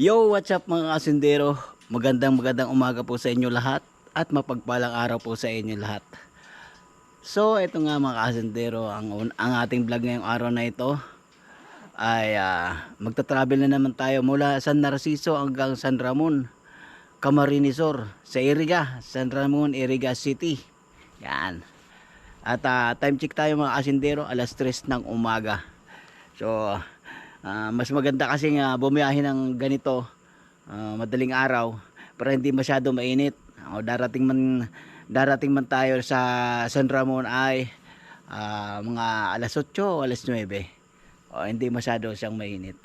Yo, what's up mga kasindero? Magandang magandang umaga po sa inyo lahat at mapagpalang araw po sa inyo lahat. So, ito nga mga kasindero, ang, ang ating vlog ngayong araw na ito ay ah, magta-travel na naman tayo mula San Narciso hanggang San Ramon, Camarinesor, sa Iriga, San Ramon, Iriga City. Yan. At ah, time check tayo mga kasindero, alas 3 ng umaga. So, ah, mas maganda kasi nga bumiyahe ng ganito ah, madaling araw para hindi masyado mainit. O darating man darating man tayo sa San Ramon ay ah, mga alas 8 o alas 9. O hindi masyado siyang mainit.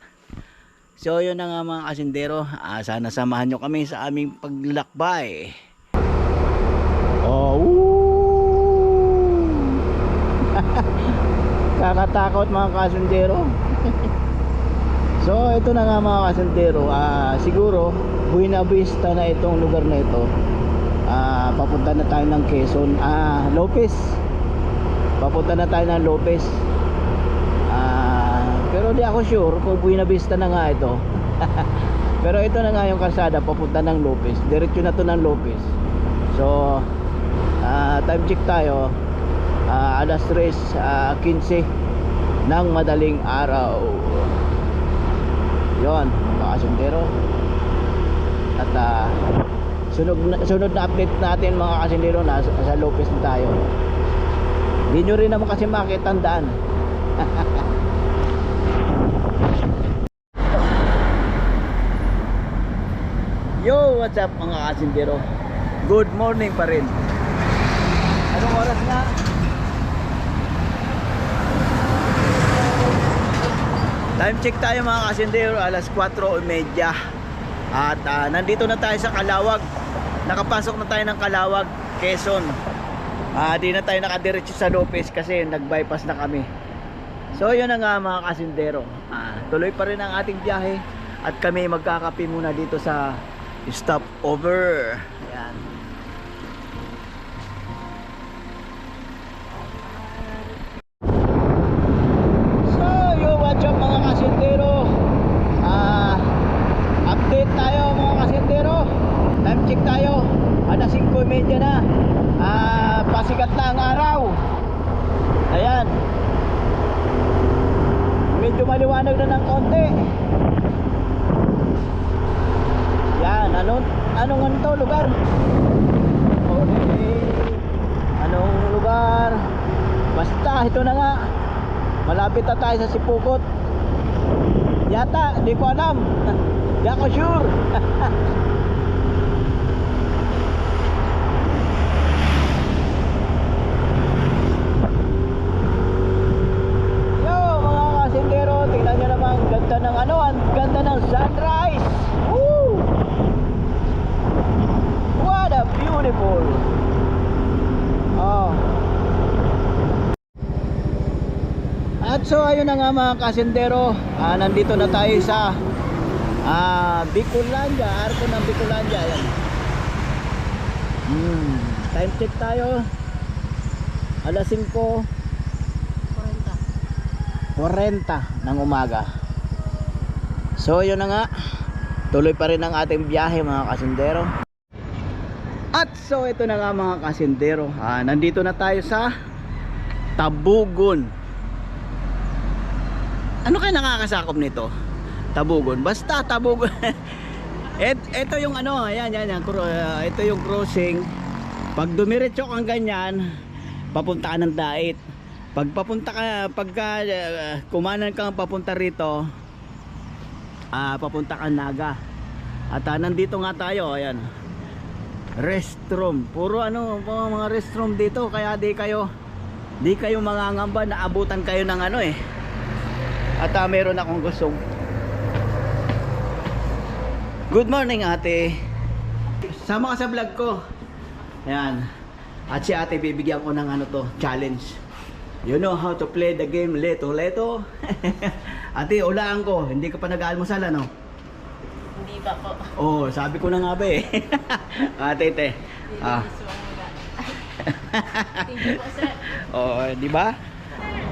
So yun na nga mga kasindero, Ah, sana samahan nyo kami sa aming paglalakbay. Oh! Kakatakot mga kasindero. so ito na nga mga kasindero, ah siguro Buena Vista na itong lugar na ito. Ah papunta na tayo ng Quezon, ah Lopez. Papunta na tayo ng Lopez. Ah pero di ako sure kung Buena Vista na nga ito. pero ito na nga yung kalsada papunta ng Lopez. Diretso na to ng Lopez. So ah time check tayo. Ah, alas 3 ah, 15 ng madaling araw yon mga kasundero at ah, sunod, na, sunod na update natin mga kasundero na sa Lopez na tayo. Hindi nyo rin naman kasi makita ang daan. Yo, what's up mga kasundero Good morning pa rin. Anong oras na? Time check tayo mga kasindero, alas 4.30 At ah, nandito na tayo sa Kalawag. Nakapasok na tayo ng Kalawag, Quezon. Ah, Di na tayo nakadiretso sa Lopez kasi nag-bypass na kami. So yun na nga mga kasindero. Ah, Tuloy pa rin ang ating biyahe At kami magkakape muna dito sa stopover. Yan So, yo, what's up mga kasintero? Ah, update tayo mga kasintero. Time check tayo. Alas 5.30 na. Ah, pasikat na ang araw. Ayan. Medyo maliwanag na ng konti. Yan, anong anong ano to lugar? Okay. Anong lugar? Basta ito na nga. Malapit na tayo sa Sipukot. Yata, hindi ko alam. Hindi ako sure. Yo, mga kasindero, tingnan nyo naman, ganda ng ano, ang ganda ng sunrise. Woo! What a beautiful. Oh. At so ayun na nga mga kasindero, ah, nandito na tayo sa ah, Bicolandia, arko ng Bicolandia. Ayan. Hmm, time check tayo. Alas 5 40 ng umaga. So yun na nga, tuloy pa rin ang ating biyahe mga kasindero. At so ito na nga mga kasindero, ah, nandito na tayo sa Tabugon. Ano kaya nakakasakop nito? Tabugon. Basta Tabugon. Et, ito yung ano, ayan, yan, yan. cro- ah, ito yung crossing. Pag dumiretso kang ganyan, papunta ka ng dait. Pag papunta ka, pagka ah, kumanan ka papunta rito, ah, papunta ka Naga. At ah, nandito nga tayo, ayan. Restroom. Puro ano, mga, mga restroom dito. Kaya di kayo, di kayo mangangamba na abutan kayo ng ano eh. At ah, meron akong gustong Good morning ate. Sama ka sa vlog ko. Ayan. At si ate bibigyan ko ng ano to Challenge. You know how to play the game. Leto Leto. Ate ulaan ko. Hindi ka pa nag-almusal ano? Hindi pa po. Oh sabi ko na nga ba eh. Ate te. Ah. Thank you po, sir. Oh, di ba?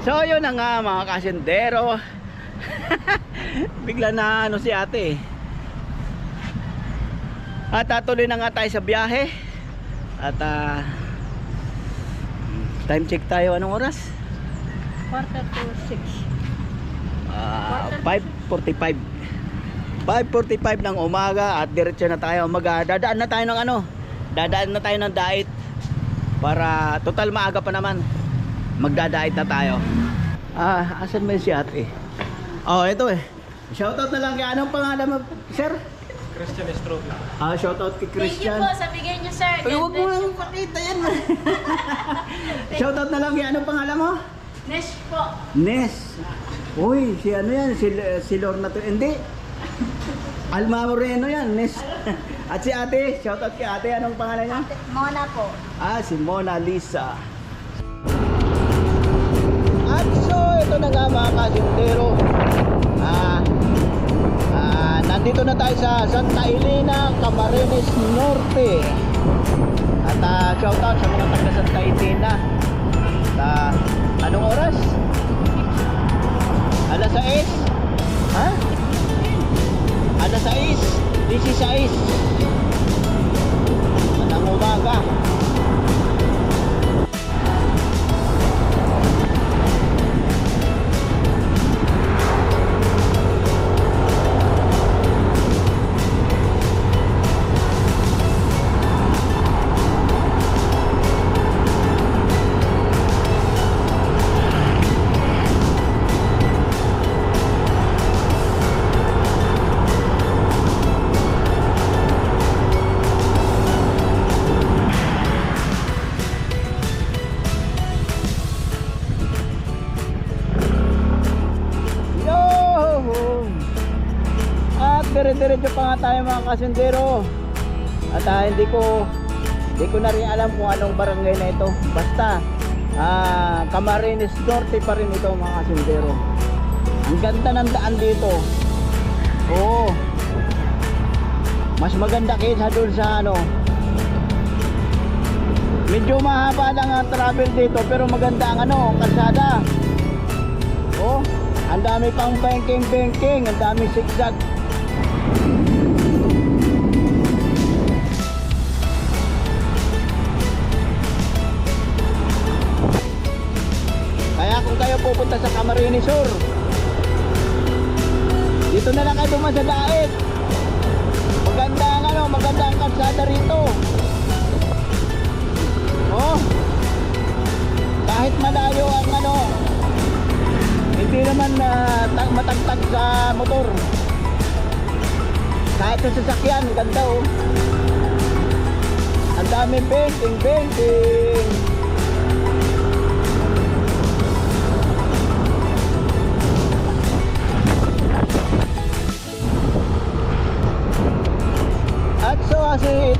So, yun na nga mga kasindero. Bigla na ano si ate. At tatuloy na nga tayo sa biyahe. At ah, time check tayo. Anong oras? Quarter to six. Ah, 5.45 5.45 ng umaga at diretso na tayo mag dadaan na tayo ng ano dadaan na tayo ng dait para total maaga pa naman magdadait na tayo ah asan ba si ate oh ito eh shoutout na lang kay anong pangalan mo sir Christian Estropi. ah shoutout kay Thank you Christian po sa bigay niyo, sir. Ay, huwag mo lang pakita yan. Shoutout na lang kay anong pangalan mo? Nesh po. Nes. Uy, si ano yan? Si, si Lorna to. Hindi. Alma Moreno yan, Nes. At si ate, shoutout kay ate. Anong pangalan niya? Mona po. Ah, si Mona Lisa. At so, ito na nga mga kasintero. Ah, ah, nandito na tayo sa Santa Elena, Camarines Norte. At ah, shoutout sa mga taga Santa Elena. At ah, anong oras? Alas 6? Ha? Alas 6? 16? Anong umaga? Pa nga tayo mga kasundero. At ah, hindi ko hindi ko na rin alam kung anong barangay na ito. Basta ah, Camarines Norte pa rin ito mga kasundero. Ang ganda ng daan dito. Oo. Mas maganda kaysa doon sa ano. Medyo mahaba lang ang travel dito pero maganda ang ano, kalsada. Oh, ang dami pang banking-banking, ang dami zigzag. Pupunta sa Camarines Sur, dito na lang kayo dumaan sa Daet. Maganda ang ano, maganda ang kalsada rito. Oh, kahit malayo ang ano, hindi naman na matagtag sa motor. Kahit sa sasakyan ganda oh. Ang dami painting painting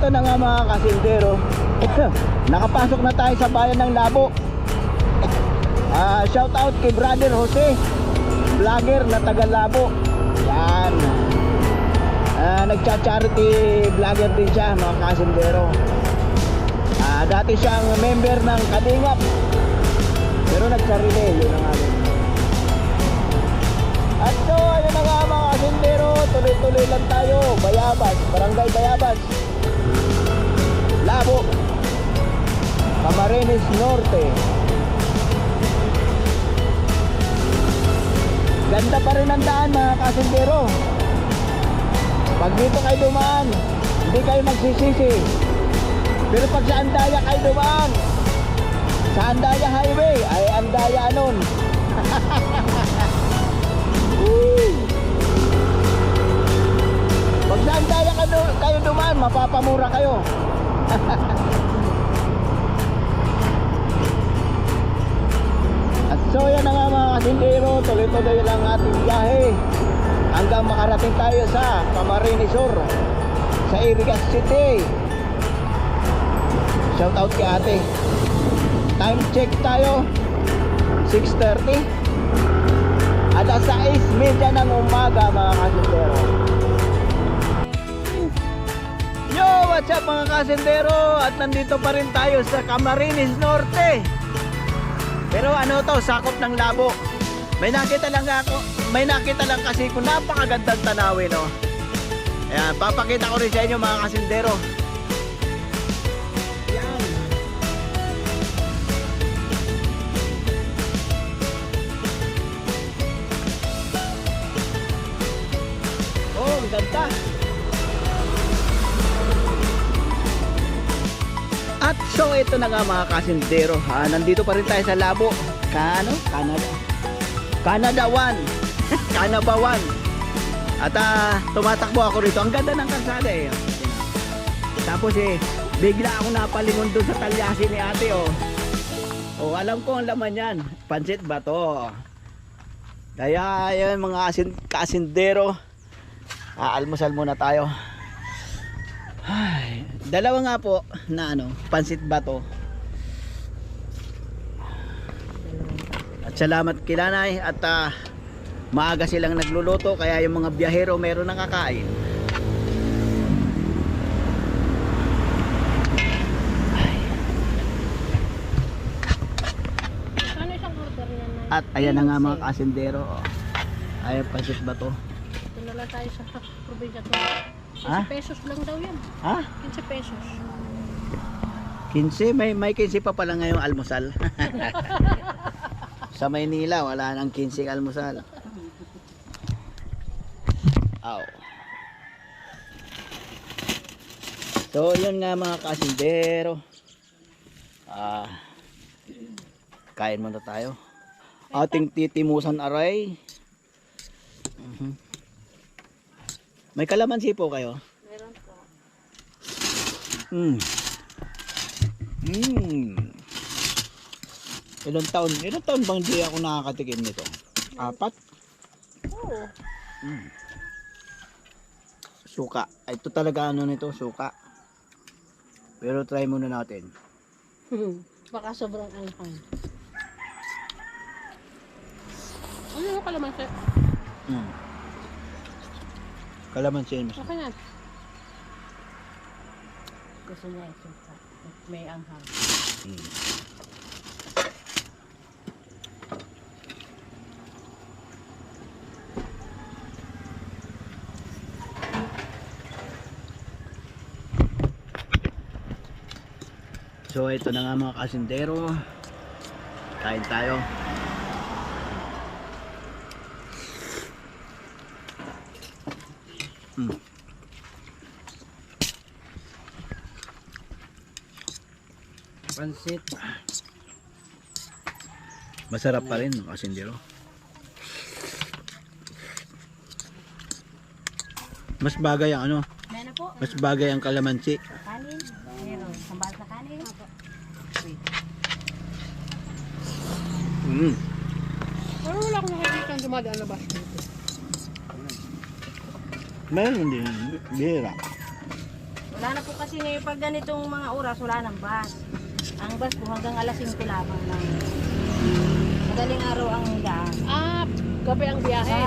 ito na nga mga kasindero nakapasok na tayo sa bayan ng Labo Ah, shout out kay Brother Jose, vlogger na taga Labo. Yan. Ah, nagcha-charity vlogger din siya, mga kasundero. Ah, dati siyang member ng Kalingap. Pero nagsarili, yun ang amin. At so, ayun na nga mga kasundero, tuloy-tuloy lang tayo. Bayabas, Barangay Bayabas. Labo. Camarines Norte. Ganda pa rin ang daan mga kasundero. Pag dito kayo dumaan, hindi kayo magsisisi. Pero pag sa Andaya kayo dumaan, sa Andaya Highway, ay Andaya. Woo! pag sa Andaya kayo, kayo dumaan, mapapamura kayo. At so yan na nga mga kasindero, tuloy-tuloy lang ating biyahe hanggang makarating tayo sa Camarines Sur sa Irigas City. Shout out kay ate. Time check tayo 6.30 at alas 6.30 ng umaga mga kasindero. What's up mga kasindero? At nandito pa rin tayo sa Camarines Norte. Pero ano to, sakop ng labo. May nakita lang ako, may nakita lang kasi kung napakagandang tanawin, no. Ayan, papakita ko rin sa inyo mga kasindero. Yan. Oh, ang ganda. So ito na nga mga kasindero ha. Nandito pa rin tayo sa labo. Kano? Canada. Canada 1. Canada 1. At ah, tumatakbo ako rito. Ang ganda ng kalsada eh. Tapos eh, bigla ako napalingon doon sa talyasi ni ate oh. Oh, alam ko ang laman yan. Pansit ba to? Kaya ayun mga asin, kasindero. Aalmusal muna tayo. Ay, dalawa nga po na ano, pansit bato. At salamat kilanay at ah, maaga silang nagluluto kaya yung mga biyahero meron nang kakain. Ano? At ayan na nga mga kasindero. Oh. Ayan pansit bato. Ito na lang tayo sa probinsya to. 15 Ha? pesos lang daw yan. Ha? 15 pesos. 15? May, may 15 pa pala ngayong almusal. Sa Maynila, wala nang 15 almusal. Aw. So, yun nga mga kasindero. Ah, kain muna tayo. Ating titimusan aray. Mhm. May kalamansi po kayo? Meron po. Mm. Mm. Ilang taon? Ilang taon bang di ako nakakatikim nito? Apat? Oo. Mm. Suka. Ito talaga ano nito, suka. Pero try muna natin. Baka sobrang anghang. Ano yung kalamansi? Mm. Kalamansi yun. Okay na. Gusto niya ito. May anghang. So ito na nga mga kasindero. Kain tayo. Mm. Pansit. Masarap pa rin kasindero. Mas bagay ang ano, mas bagay ang kalamansi. Kanin. Meron. Sambal sa kanin. Mm. Pero wala akong nakikita ang dumadaan na dito. Meron din, bihira. Wala na po kasi ngayon pag ganitong mga oras, wala nang bus. Ang bus po hanggang alas 5 lamang lang. Madaling araw ang daan. Ah, gabi ang biyahe.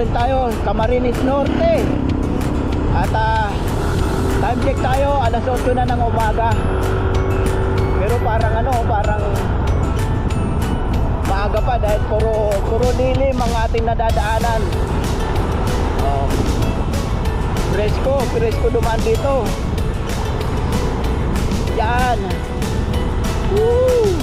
Rin tayo Camarines Norte. At ah, time check tayo Alas 8 na ng umaga. Pero parang ano Parang Maaga pa dahil puro, puro lilim ang ating nadadaanan. Oh. Presko, presko dumaan dito. Yan. Woo!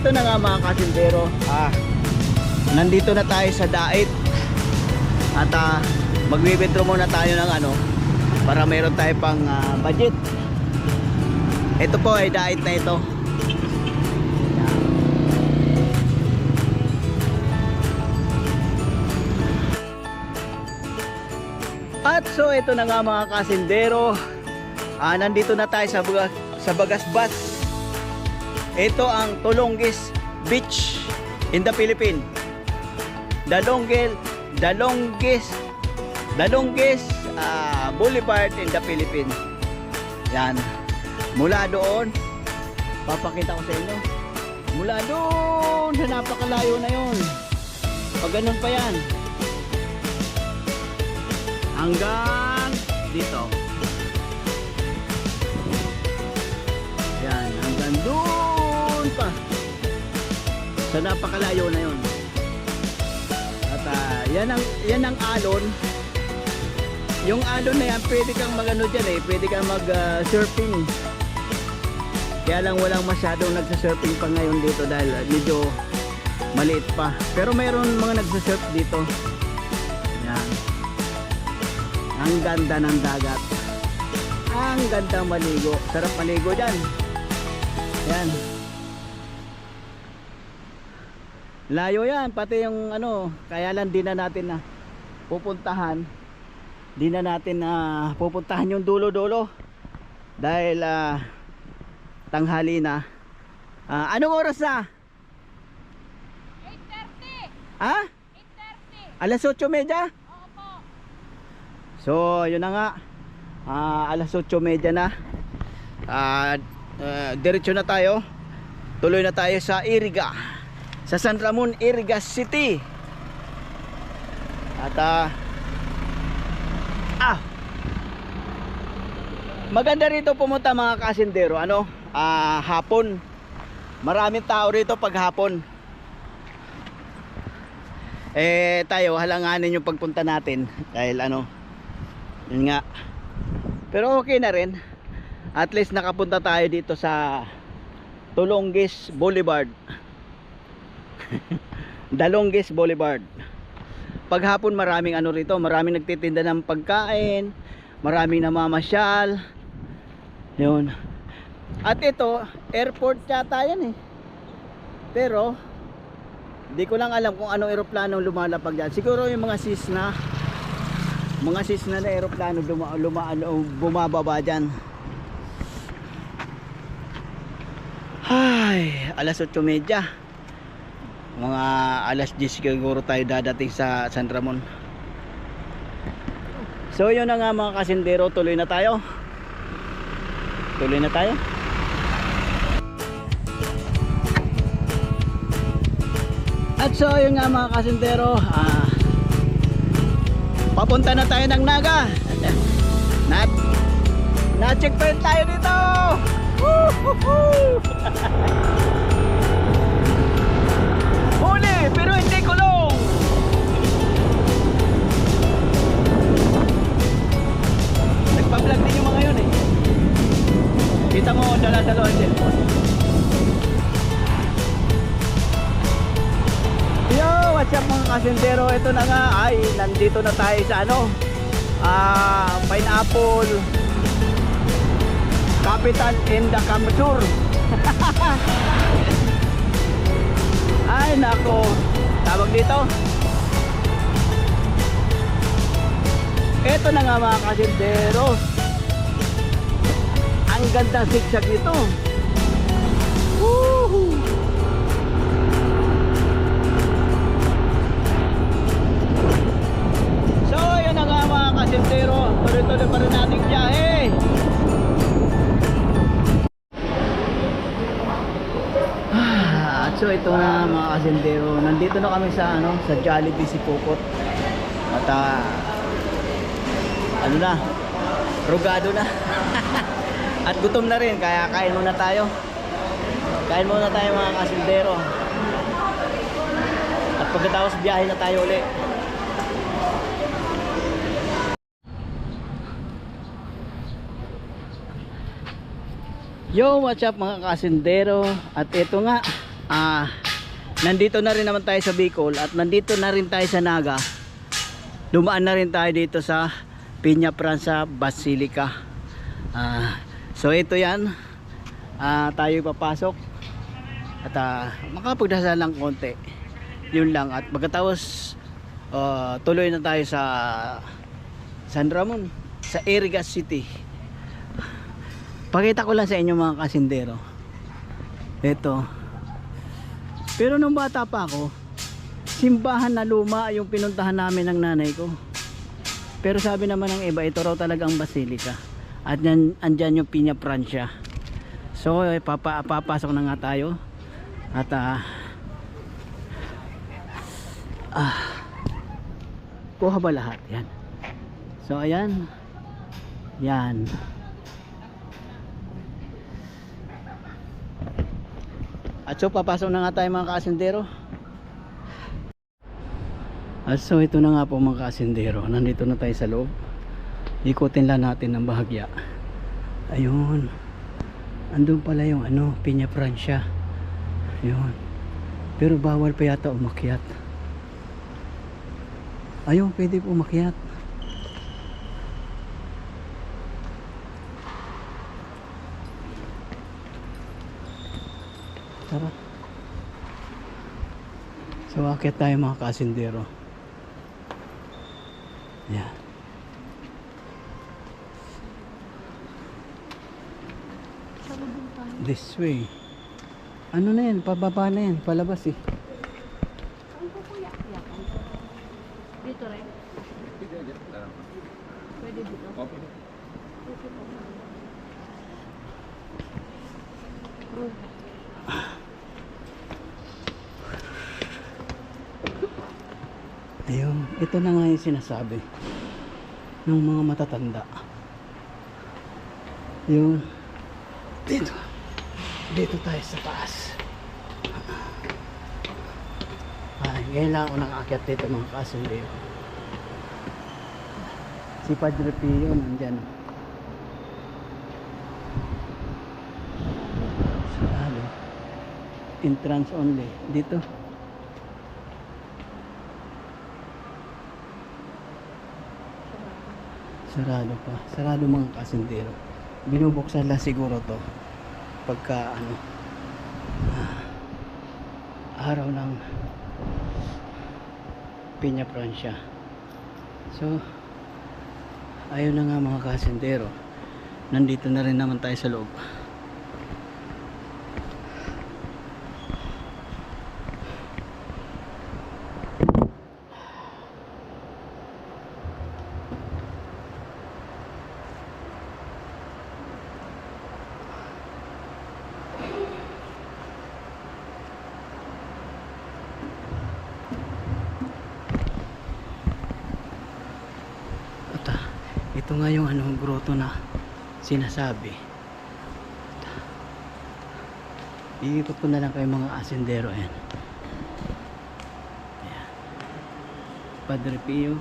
Ito na nga mga kasindero, ah, nandito na tayo sa Dait. At ah, magwi-withdraw muna tayo ng ano, para meron tayo pang ah, budget. Ito po ay Dait na ito. At so ito na nga mga kasindero. Ah, nandito na tayo sa sa Bagasbas. Ito ang Tolongis Beach in the Philippines. The longest, the longest, the longest ah, boulevard in the Philippines. Yan. Mula doon, papakita ko sa inyo. Mula doon sa napakalayo na yon. Pag ganun pa yan. Hanggang dito. Yan, hanggang doon pa. Sa napakalayo na yon. At ah, yan ang yan ang alon. Yung alon na yan, pwede kang magano diyan eh, pwede kang mag ah, surfing. Kaya lang walang masyadong nagsa-surfing pa ngayon dito dahil ah, medyo maliit pa. Pero mayroon mga nagsa-surf dito. Yan. Ang ganda ng dagat. Ang ganda maligo. Sarap maligo dyan. Yan. Layo yan. Pati yung ano, kaya lang di na natin na pupuntahan. Di na natin na pupuntahan yung dulo-dulo. Dahil ah, tanghali na. Ah, anong oras na? 8.30! Ha? 8.30! Alas 8.30? Opo. So, yun na nga. Ah, alas 8.30 na. Ah, ah, diretso na tayo. Tuloy na tayo sa Iriga. Sa San Ramon, Iriga City. At ah, ah, maganda rito pumunta mga kasindero. Ano? Ah, hapon. Maraming tao rito pag hapon. Eh tayo halanganin yung pagpunta natin dahil ano yun nga. Pero okay na rin. At least nakapunta tayo dito sa Tulongis Boulevard. Dalongis Boulevard. Paghapon maraming ano rito, maraming nagtitinda ng pagkain, maraming namamasyal. Yun. At ito, airport yata yan eh. Pero Di ko lang alam kung anong eroplano lumalapag dyan. Siguro yung mga Cessna. Mga Cessna na eroplano luma, luma, ano, bumababa dyan. Ay, alas 8.30. Mga alas 10 siguro tayo dadating sa San Ramon. So yun na nga mga kasindero, tuloy na tayo. Tuloy na tayo. At so yun nga mga kasintero ah, Papunta na tayo ng Naga Na, na checkpoint tayo dito Woohoo! Nagpa-vlog din yung mga yun eh Kita mo dala-dalo ang cellphone Yo, what's up mga kasindero? Ito na nga, ay, nandito na tayo sa ano, ah, pineapple capital in the Kamsur. ay, nako, tawag dito. Ito na nga mga kasindero. Ang ganda zigzag nito. Woohoo! So, yun na nga mga kasintero. Tuloy-tuloy pa rin nating biyahe. Ah, so ito na mga kasintero. Nandito na kami sa ano, sa Jollibee si Pupot. At ah, ano na, rugado na. At gutom na rin, kaya kain muna tayo. Kain muna tayo mga kasintero. At pagkatapos biyahe na tayo ulit. Yo, what's up mga kasindero? At ito nga, ah, nandito na rin naman tayo sa Bicol at nandito na rin tayo sa Naga. Dumaan na rin tayo dito sa Piña Pranza Basilica. Ah, so ito yan. Ah, tayo papasok. At ah, makapagdasal lang konti. Yun lang. At pagkatapos, ah, tuloy na tayo sa San Ramon, sa Irigas City. Pakita ko lang sa inyo mga kasindero. Ito. Pero nung bata pa ako, simbahan na luma yung pinuntahan namin ng nanay ko. Pero sabi naman ng iba, ito raw talagang basilika. At yan, andyan yung Piña Francia. So, eh, papa, papasok na nga tayo. At ah, ah, kuha ba lahat? Yan. So, ayan. Yan. At so, papasok na nga tayo mga kasindero. At so, ito na nga po mga kasindero. Nandito na tayo sa loob. Ikutin lang natin ng bahagya. Ayun. Andun pala yung ano, Piña Francia. Ayun. Pero bawal pa yata umakyat. Ayun, pwede umakyat. Tara. So, akit tayo mga kasindero. Yan. This way. Ano na yan? Pababa na yan. Palabas eh. Dito rin. Pwede dito. Ayun. Ito na nga yung sinasabi. Ng mga matatanda. Yun. Dito. Dito tayo sa taas. Ay, ngayon lang ako nakaakyat dito mga kasundayo. Si Padre Pio nandyan. Sarado. Entrance only. Dito. Sarado pa. Sarado mga kasindero. Binubuksan lang siguro to pagka ano ah, araw ng Piña Francia. So ayun na nga mga kasindero. Nandito na rin naman tayo sa loob. At ah, ito nga yung ano, grotto na sinasabi. Iikot ko na lang kayo mga asendero yan. Ayan. Padre Pio.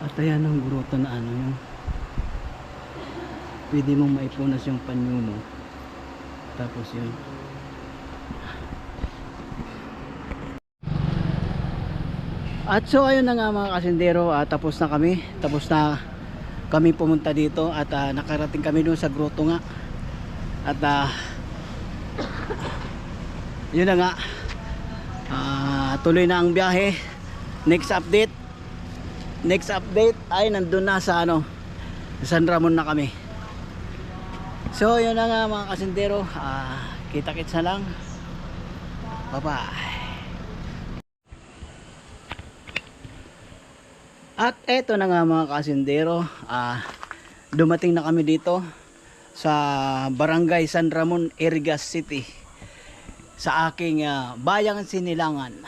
At ayan ang grotto na ano yung pwede mong maipunas yung panyo mo. Tapos yun. At so ayun na nga mga kasindero, ah, tapos na kami. Tapos na kami pumunta dito at ah, nakarating kami doon sa grotto nga. At ah, yun na nga. Ah, tuloy na ang biyahe. Next update. Next update ay nandun na sa ano, San Ramon na kami. So yun na nga mga kasindero, ah, kita-kits na lang. Bye-bye. At eto na nga mga kasindero, ah, dumating na kami dito sa Barangay San Ramon, Irigas City sa aking ah, bayang sinilangan.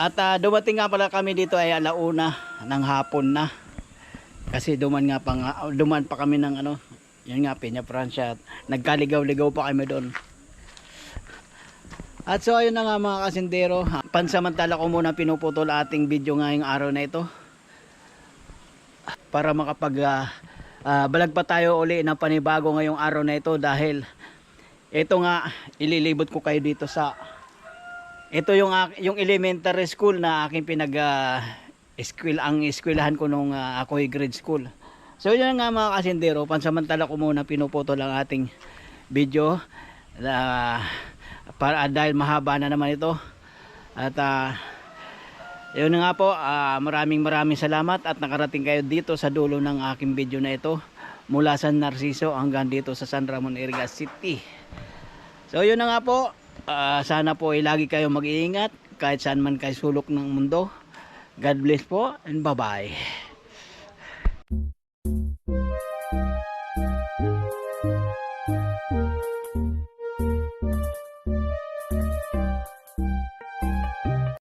At ah, dumating nga pala kami dito ay alauna ng hapon na. Kasi duman nga pa nga, duman pa kami ng ano, yun nga Peña Francia. Nagkaligaw-ligaw pa kami doon. At so ayun na nga mga kasindero, pansamantala ko muna pinuputol ating video ngayong araw na ito. Para makapag ah, ah, balag pa tayo uli ng panibago ngayong araw na ito dahil ito nga ililibot ko kayo dito sa ito yung ak- yung elementary school na aking pinag ah, school ang eskwelahan ko nung ah, ako ay grade school. So yun nga mga kasindero, pansamantala ko muna pinuputol ang ating video na para dahil mahaba na naman ito At ah, yun nga po, ah, maraming maraming salamat at nakarating kayo dito sa dulo ng aking video na ito mula San Narciso hanggang dito sa San Ramon Iriga City. So yun nga po, ah, sana po ay lagi kayo mag-iingat kahit saan man kayo sulok ng mundo. God bless po and bye-bye.